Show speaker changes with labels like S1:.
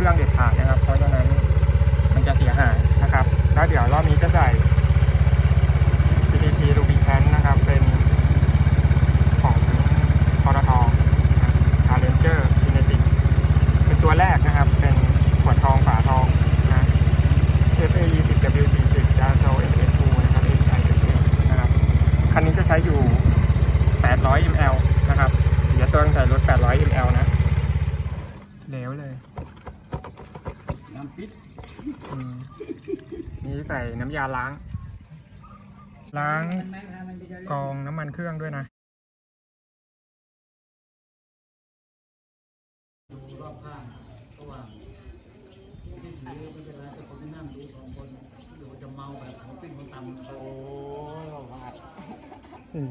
S1: เครื่องเด็ดขาดนะครับ เพราะฉะนั้นมันจะเสียหายนะครับ แล้วเดี๋ยวรอบนี้จะใส่ PDP Ruby c a n นะครับ เป็นของปตท Challenger Kinetic เป็นตัวแรกนะครับ เป็นขวดทองฝาทองนะ FA 20 WG 10 d a s o FA2 นะครับ HI 10นะครับ คันนี้จะใช้อยู่ 800 ml นะครับ เดี๋ยวต้องใส่รถ 800 ml นะแล้วเลย
S2: น้ำพริก
S1: อืมนี่ใส่น้ำยาล้าง ล้างกรองน้ำมันเครื่องด้วยนะดู
S2: รอบข้างระหว่างที่ถือไม่เป็นไรแต่คนที่นั่งดูสองคนเดี๋ยวจะเมาแบบของปิ้งของตำโอ้ว่า
S1: อืม